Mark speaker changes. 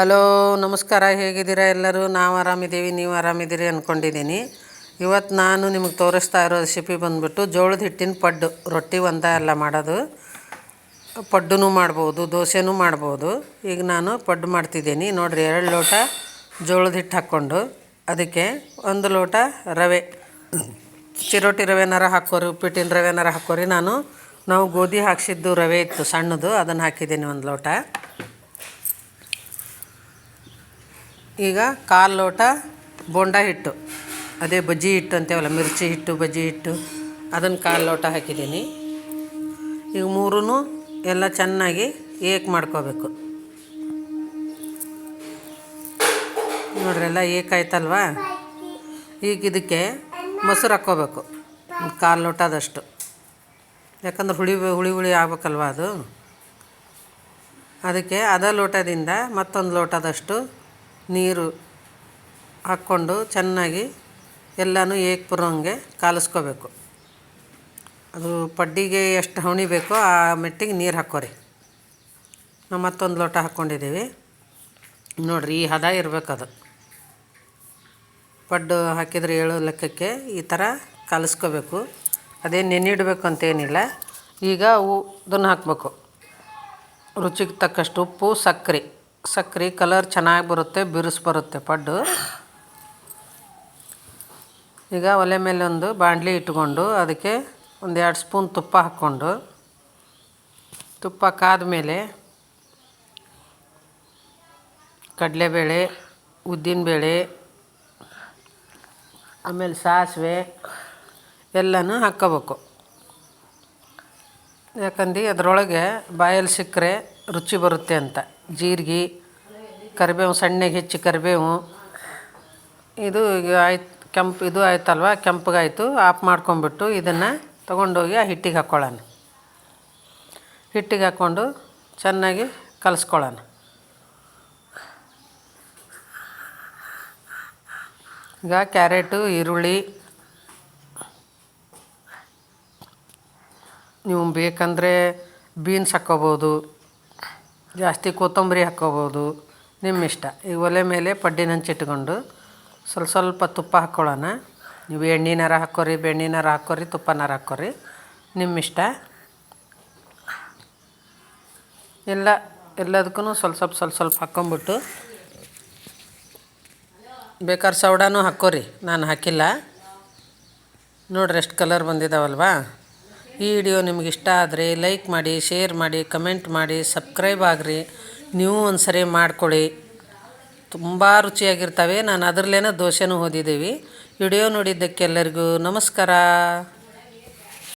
Speaker 1: Hello, ನಮಸ್ಕಾರ. ಹೇಗಿದ್ದೀರಾ ಎಲ್ಲರೂ? ನಾವು ಆರಾಮಿದ್ದೀವಿ, ನೀವು ಆರಾಮಿದ್ದೀರಿ ಅಂದ್ಕೊಂಡಿದ್ದೀನಿ ಇವತ್ತು ನಾನು ನಿಮಗೆ ತೋರಿಸ್ತಾ ಇರೋ ರೆಸಿಪಿ ಬಂದುಬಿಟ್ಟು ಜೋಳದ ಹಿಟ್ಟಿನ ಪಡ್ಡು. ರೊಟ್ಟಿ ಒಂದೇ ಎಲ್ಲ ಮಾಡೋದು. ಪಡ್ಡೂ ಮಾಡ್ಬೋದು, ದೋಸೆನೂ ಮಾಡ್ಬೋದು. ಈಗ ನಾನು ಪಡ್ಡು ಮಾಡ್ತಿದ್ದೀನಿ. ನೋಡಿರಿ, ಎರಡು ಲೋಟ ಜೋಳದ ಹಿಟ್ಟು ಹಾಕ್ಕೊಂಡು ಅದಕ್ಕೆ ಒಂದು ಲೋಟ ರವೆ. ಚಿರೋಟಿ ರವೆನಾರ ಹಾಕೋರಿ ಉಪ್ಪಿಟ್ಟಿನ ರವೆನಾರ ಹಾಕೋರಿ ನಾನು, ನಾವು ಗೋಧಿ ಹಾಕ್ಸಿದ್ದು ರವೆ ಇತ್ತು, ಸಣ್ಣದು. ಅದನ್ನು ಹಾಕಿದ್ದೀನಿ ಒಂದು ಲೋಟ. ಈಗ ಕಾಲು ಲೋಟ ಬೋಂಡ ಹಿಟ್ಟು. ಅದೇ ಬಜ್ಜಿ ಹಿಟ್ಟು ಅಂತೇವಲ್ಲ, ಮಿರ್ಚಿ ಹಿಟ್ಟು, ಬಜ್ಜಿ ಹಿಟ್ಟು. ಅದನ್ನು ಕಾಲು ಲೋಟ ಹಾಕಿದ್ದೀನಿ. ಈಗ ಮೂರೂ ಎಲ್ಲ ಚೆನ್ನಾಗಿ ಏಕ್ ಮಾಡ್ಕೋಬೇಕು. ನೋಡ್ರಿ, ಎಲ್ಲ ಏಕಾಯ್ತಲ್ವ ಈಗ ಇದಕ್ಕೆ ಮೊಸರು ಹಾಕ್ಕೋಬೇಕು. ಒಂದು ಕಾಲು ಲೋಟದಷ್ಟು ಯಾಕಂದ್ರೆ ಹುಳಿ ಹುಳಿ ಹುಳಿ ಆಗ್ಬೇಕಲ್ವ ಅದು? ಅದಕ್ಕೆ ಅದ ಲೋಟದಿಂದ ಮತ್ತೊಂದು ಲೋಟದಷ್ಟು ನೀರು ಹಾಕ್ಕೊಂಡು ಚೆನ್ನಾಗಿ ಎಲ್ಲನೂ ಏಕ್ ಬರೋಂಗೆ ಕಾಲಿಸ್ಕೋಬೇಕು. ಅದು ಪಡ್ಡಿಗೆ ಎಷ್ಟು ಹವಣಿ ಬೇಕೋ ಆ ಮೆಟ್ಟಿಗೆ ನೀರು ಹಾಕೋರಿ ನಾವು ಮತ್ತೊಂದು ಲೋಟ ಹಾಕ್ಕೊಂಡಿದ್ದೀವಿ ನೋಡಿರಿ, ಈ ಹದ ಇರಬೇಕದು. ಪಡ್ಡು ಹಾಕಿದ್ರೆ ಏಳು ಲೆಕ್ಕಕ್ಕೆ ಈ ಥರ ಕಲಿಸ್ಕೋಬೇಕು. ಅದೇ ನೆನೆಯಿಡಬೇಕು ಅಂತೇನಿಲ್ಲ ಈಗ ಅವು ಇದನ್ನು ಹಾಕಬೇಕು. ರುಚಿಗೆ ತಕ್ಕಷ್ಟು ಉಪ್ಪು ಸಕ್ಕರೆ ಸಕ್ಕರೆ ಕಲರ್ ಚೆನ್ನಾಗಿ ಬರುತ್ತೆ, ಬಿರುಸು ಬರುತ್ತೆ, ಪಡ್ಡು. ಈಗ ಒಲೆ ಮೇಲೆ ಒಂದು ಬಾಣಲಿ ಇಟ್ಕೊಂಡು ಅದಕ್ಕೆ ಒಂದು ಎರಡು ಸ್ಪೂನ್ ತುಪ್ಪ ಹಾಕ್ಕೊಂಡು, ತುಪ್ಪ ಕಾದ ಮೇಲೆ ಕಡಲೆಬೇಳೆ, ಉದ್ದಿನಬೇಳೆ, ಆಮೇಲೆ ಸಾಸಿವೆ ಎಲ್ಲನೂ ಹಾಕ್ಕೋಬೇಕು. ಯಾಕಂದು ಅದರೊಳಗೆ ಬಾಯಲ್ಲಿ ಸಿಕ್ಕರೆ ರುಚಿ ಬರುತ್ತೆ ಅಂತ. ಜೀರಿಗೆ, ಕರಿಬೇವು, ಸಣ್ಣಗೆ ಹೆಚ್ಚಿ ಕರಿಬೇವು. ಇದು ಆಯ್ತು, ಕೆಂಪು, ಇದು ಆಯ್ತಲ್ವ? ಕೆಂಪಗಾಯಿತು. ಆಫ್ ಮಾಡ್ಕೊಂಬಿಟ್ಟು ಇದನ್ನು ತೊಗೊಂಡೋಗಿ ಆ ಹಿಟ್ಟಿಗೆ ಹಾಕ್ಕೊಳ್ಳೋಣ. ಹಿಟ್ಟಿಗೆ ಹಾಕ್ಕೊಂಡು ಚೆನ್ನಾಗಿ ಕಲಿಸ್ಕೊಳ್ಳೋಣ. ಈಗ ಕ್ಯಾರೆಟು, ಈರುಳ್ಳಿ. ನೀವು ಬೇಕಂದರೆ ಬೀನ್ಸ್ ಹಾಕ್ಕೋಬೋದು. ಜಾಸ್ತಿ ಕೊತ್ತಂಬರಿ ಹಾಕ್ಕೋಬೋದು. ನಿಮ್ಮ ಇಷ್ಟ ಈ ಒಲೆ ಮೇಲೆ ಪಡ್ಡಿನ ಹಂಚಿಟ್ಕೊಂಡು ಸ್ವಲ್ಪ ಸ್ವಲ್ಪ ತುಪ್ಪ ಹಾಕ್ಕೊಳ್ಳೋಣ. ನೀವು ಎಣ್ಣೆನಾರ ಹಾಕ್ಕೋರಿ ಬೆಣ್ಣೆನಾರ ಹಾಕ್ಕೋರಿ ತುಪ್ಪನಾರ ಹಾಕ್ಕೋರಿ. ನಿಮ್ಮ ಇಷ್ಟ ಎಲ್ಲ ಎಲ್ಲದಕ್ಕೂ ಸ್ವಲ್ಪ ಸ್ವಲ್ಪ ಸ್ವಲ್ಪ ಸ್ವಲ್ಪ ಹಾಕ್ಕೊಂಬಿಟ್ಟು ಬೇಕಾದ್ರೆ ಸೌಡಾನು ಹಾಕ್ಕೋರಿ. ನಾನು ಹಾಕಿಲ್ಲ. ನೋಡ್ರಿ, ಎಷ್ಟು ಕಲರ್ ಬಂದಿದ್ದಾವಲ್ವಾ ಈ ವಿಡಿಯೋ ನಿಮ್ಗೆ ಇಷ್ಟ ಆದರೆ ಲೈಕ್ ಮಾಡಿ, ಶೇರ್ ಮಾಡಿ, ಕಮೆಂಟ್ ಮಾಡಿ, ಸಬ್ಸ್ಕ್ರೈಬ್ ಆಗಿರಿ. ನೀವು ಒಂದು ಸರಿ ಮಾಡ್ಕೊಳ್ಳಿ. ತುಂಬ ರುಚಿಯಾಗಿರ್ತವೆ. ನಾನು ಅದರಲ್ಲೇನೋ ದೋಸೆನೂ ಓದಿದ್ದೀವಿ ವಿಡಿಯೋ ನೋಡಿದ್ದಕ್ಕೆಲ್ಲರಿಗೂ ನಮಸ್ಕಾರ.